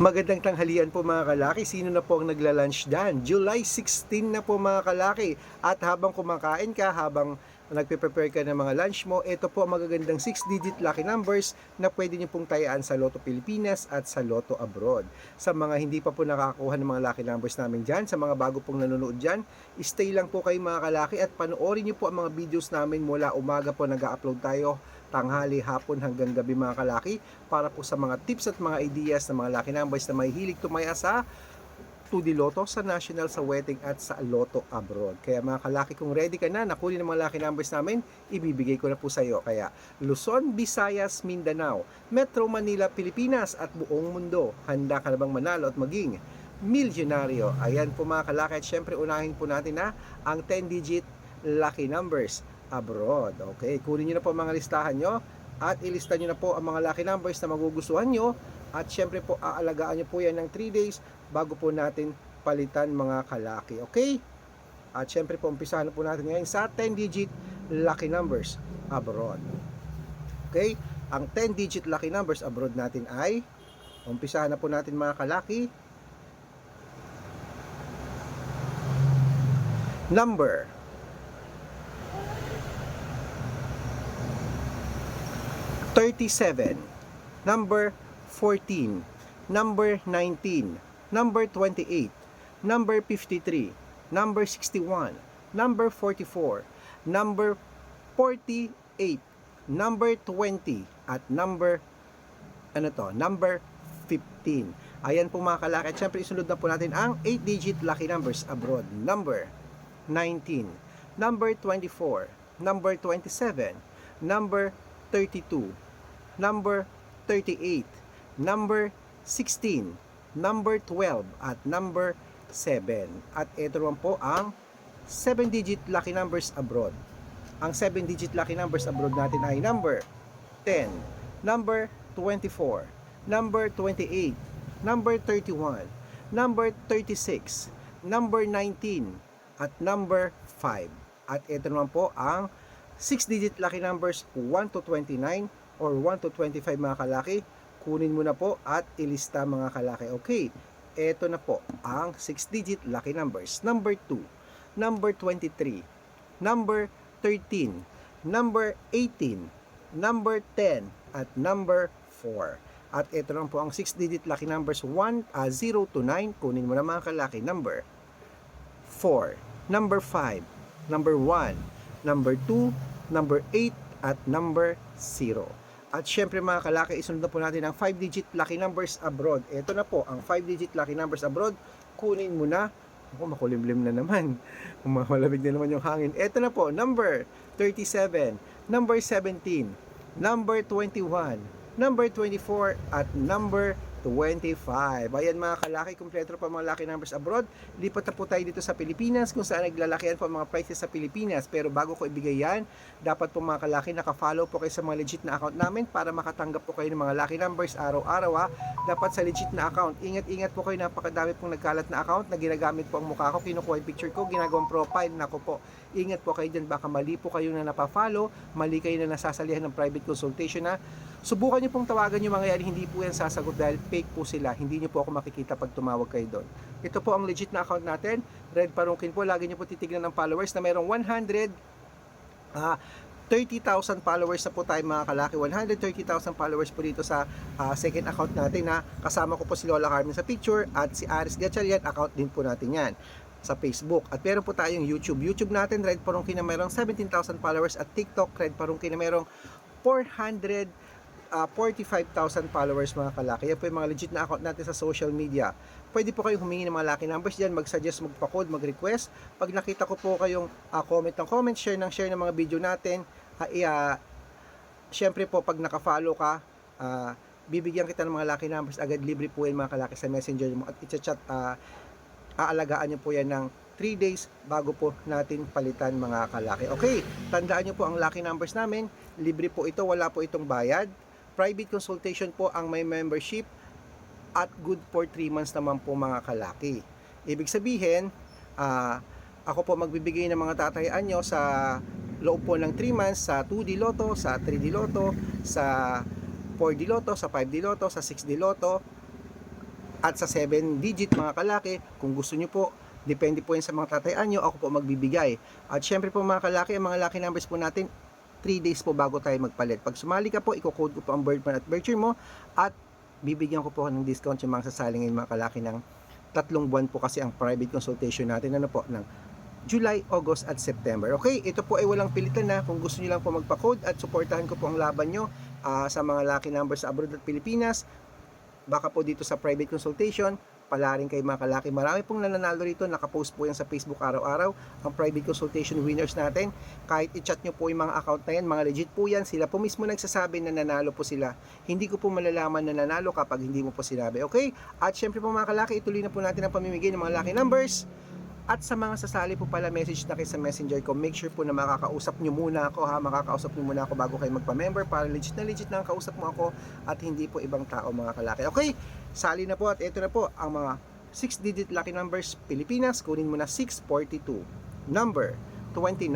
Magandang tanghalian po mga kalaki. Sino na po ang nagla-lunch dan? July 16 na po mga kalaki. At habang kumakain ka, habang nagpe-prepare ka ng mga lunch mo, ito po ang magagandang 6-digit lucky numbers na pwede niyo pong tayaan sa Lotto Pilipinas at sa Lotto Abroad. Sa mga hindi pa po nakakakuha ng mga lucky numbers namin dyan, sa mga bago pong nanonood dyan, stay lang po kayo mga kalaki at panoorin niyo po ang mga videos namin mula umaga po nag-upload tayo tanghali, hapon hanggang gabi mga kalaki para po sa mga tips at mga ideas ng mga lucky numbers na may hilig tumaya sa 2D Lotto, sa National, sa Wedding at sa Lotto Abroad. Kaya mga kalaki, kung ready ka na, nakunin ang mga lucky numbers namin, ibibigay ko na po sa iyo. Kaya Luzon, Visayas, Mindanao, Metro Manila, Pilipinas at buong mundo. Handa ka na bang manalo at maging milyonaryo? Ayan po mga kalaki at syempre unahin po natin na ang 10-digit lucky numbers abroad. Okay, kunin nyo na po mga listahan nyo at ilista nyo na po ang mga lucky numbers na magugustuhan nyo at syempre po aalagaan nyo po yan ng 3 days bago po natin palitan mga kalaki. Okay? At syempre po umpisahan na po natin ngayon sa 10 digit lucky numbers abroad. Okay? Ang 10 digit lucky numbers abroad natin ay umpisahan na po natin mga kalaki. Number 37, number 14, number 19, number 28, number 53, number 61, number 44, number 48, number 20, at number ano to, number 15. Ayan po mga kalaki. At syempre isunod na po natin ang 8-digit lucky numbers abroad. Number 19, number 24, number 27, number 32, number 38, number 16, number 12, at number 7. At ito naman po ang 7-digit lucky numbers abroad. Ang 7-digit lucky numbers abroad natin ay number 10, number 24, number 28, number 31, number 36, number 19, at number 5. At ito naman po ang 6-digit lucky numbers 1 to 29 or 1 to 25 mga kalaki. Kunin mo na po at ilista mga kalaki. Okay, ito na po ang 6-digit lucky numbers. Number 2, number 23, number 13, number 18, number 10, at number 4. At ito naman po ang 6-digit lucky numbers 1, ah, 0 to 9. Kunin mo na mga kalaki. Number 4, number 5, number 1, number 2, number 8, at number 0. At syempre mga kalaki, isunod na po natin ang 5-digit lucky numbers abroad. Ito na po, ang 5-digit lucky numbers abroad. Kunin mo na. Ako, makulimlim na naman. Malamig na naman yung hangin. Ito na po, number 37, number 17, number 21, number 24, at number 25. Ayan mga kalaki, kumpleto pa mga lucky numbers abroad. Lipat na po tayo dito sa Pilipinas kung saan naglalakihan po ang mga prices sa Pilipinas. Pero bago ko ibigay yan, dapat po mga kalaki naka-follow po kayo sa mga legit na account namin para makatanggap po kayo ng mga lucky numbers araw-araw ha. Dapat sa legit na account. Ingat-ingat po kayo, napakadami pong nagkalat na account na ginagamit po ang mukha ko, kinukuha yung picture ko, ginagawang profile. Nako po, ingat po kayo dyan. Baka mali po kayo na napafollow, mali kayo na nasasalihan ng private consultation na Subukan niyo pong tawagan yung mga yan, hindi po yan sasagot dahil fake po sila. Hindi niyo po ako makikita pag tumawag kayo doon. Ito po ang legit na account natin. Red Parungkin po, lagi niyo po titignan ng followers na mayroong 100 ah 30,000 followers na po tayo mga kalaki. 130,000 followers po dito sa ah, second account natin na kasama ko po si Lola Carmen sa picture at si Aris Gatchalian, account din po natin yan sa Facebook. At meron po tayong YouTube. YouTube natin, Red Parungkin na mayroong 17,000 followers at TikTok, Red Parungkin na mayroong 400 uh, 45,000 followers mga kalaki. Yan po yung mga legit na account natin sa social media. Pwede po kayong humingi ng mga lucky numbers dyan, mag-suggest, magpa-code, mag-request. Pag nakita ko po kayong uh, comment ng comment, share ng share ng mga video natin, uh, uh, syempre po pag naka-follow ka, uh, bibigyan kita ng mga lucky numbers, agad libre po yan mga kalaki sa messenger mo at i-chat, uh, aalagaan nyo po yan ng 3 days bago po natin palitan mga kalaki. Okay, tandaan nyo po ang lucky numbers namin, libre po ito, wala po itong bayad private consultation po ang may membership at good for 3 months naman po mga kalaki. Ibig sabihin, uh, ako po magbibigay ng mga tatayaan nyo sa loob po ng 3 months sa 2D Lotto, sa 3D Lotto, sa 4D Lotto, sa 5D Lotto, sa 6D Lotto, at sa 7 digit mga kalaki. Kung gusto nyo po, depende po yan sa mga tatayaan nyo, ako po magbibigay. At syempre po mga kalaki, ang mga lucky numbers po natin, 3 days po bago tayo magpalit. Pag sumali ka po, i-code ko po ang birth month at year mo at bibigyan ko po ng discount yung mga sasali ngayon mga kalaki ng tatlong buwan po kasi ang private consultation natin ano po ng July, August at September. Okay, ito po ay walang pilitan na kung gusto niyo lang po magpa-code at suportahan ko po ang laban nyo ah, sa mga lucky numbers sa abroad at Pilipinas. Baka po dito sa private consultation, pala rin kay mga kalaki. Marami pong nananalo rito, nakapost po yan sa Facebook araw-araw, ang private consultation winners natin. Kahit i-chat nyo po yung mga account na yan, mga legit po yan, sila po mismo nagsasabi na nanalo po sila. Hindi ko po malalaman na nanalo kapag hindi mo po sinabi, okay? At syempre po mga kalaki, ituloy na po natin ang pamimigay ng mga lucky numbers. At sa mga sasali po pala message na kayo sa messenger ko, make sure po na makakausap nyo muna ako ha, makakausap nyo muna ako bago kayo magpa-member para legit na legit na ang kausap mo ako at hindi po ibang tao mga kalaki. Okay, sali na po at ito na po ang mga 6-digit lucky numbers Pilipinas. Kunin mo na 642, number 29,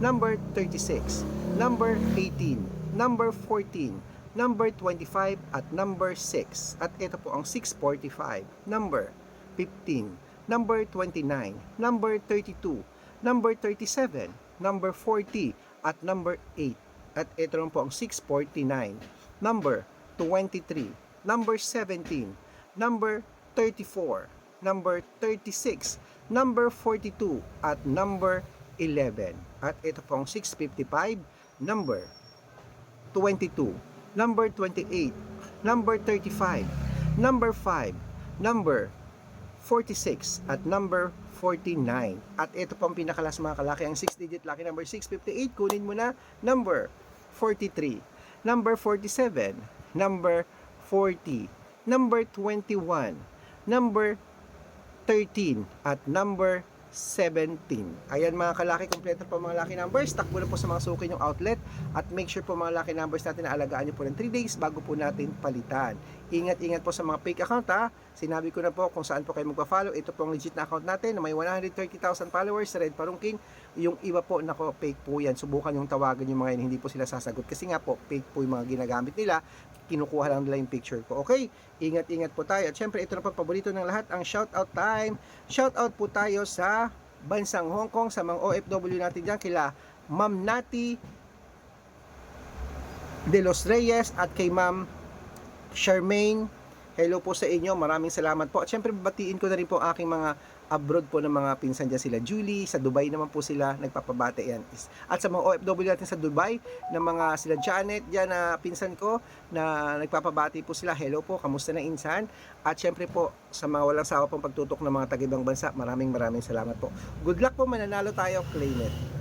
number 36, number 18, number 14, number 25 at number 6. At ito po ang 645, number 15, number 29, number 32, number 37, number 40, at number 8. At ito rin po ang 649, number 23, number 17, number 34, number 36, number 42, at number 11. At ito po ang 655, number 22, number 28, number 35, number 5, number 46 at number 49. At ito po ang pinakalas mga kalaki, ang 6-digit lucky number 658. Kunin mo na number 43, number 47, number 40, number 21, number 13, at number 17. Ayan mga kalaki, kompleto po mga lucky numbers. Takbo na po sa mga suki yung outlet at make sure po mga lucky numbers natin na alagaan nyo po ng 3 days bago po natin palitan. Ingat-ingat po sa mga fake account ha. Sinabi ko na po kung saan po kayo magpa-follow. Ito po ang legit na account natin na may 130,000 followers Red Parungking. Yung iba po, nako, fake po yan. Subukan yung tawagan yung mga yun, hindi po sila sasagot. Kasi nga po, fake po yung mga ginagamit nila. Kinukuha lang nila yung picture ko. Okay? Ingat-ingat po tayo. At syempre, ito na po paborito ng lahat, ang shoutout time. Shoutout po tayo sa bansang Hong Kong, sa mga OFW natin dyan, kila Ma'am Nati De Los Reyes at kay Ma'am Charmaine. Hello po sa inyo. Maraming salamat po. At syempre, batiin ko na rin po aking mga abroad po ng mga pinsan dyan sila. Julie, sa Dubai naman po sila nagpapabate yan. At sa mga OFW natin sa Dubai, ng mga sila Janet dyan na pinsan ko na nagpapabati po sila. Hello po, kamusta na insan? At syempre po, sa mga walang sawa pong pagtutok ng mga taga-ibang bansa, maraming maraming salamat po. Good luck po, mananalo tayo, claim it.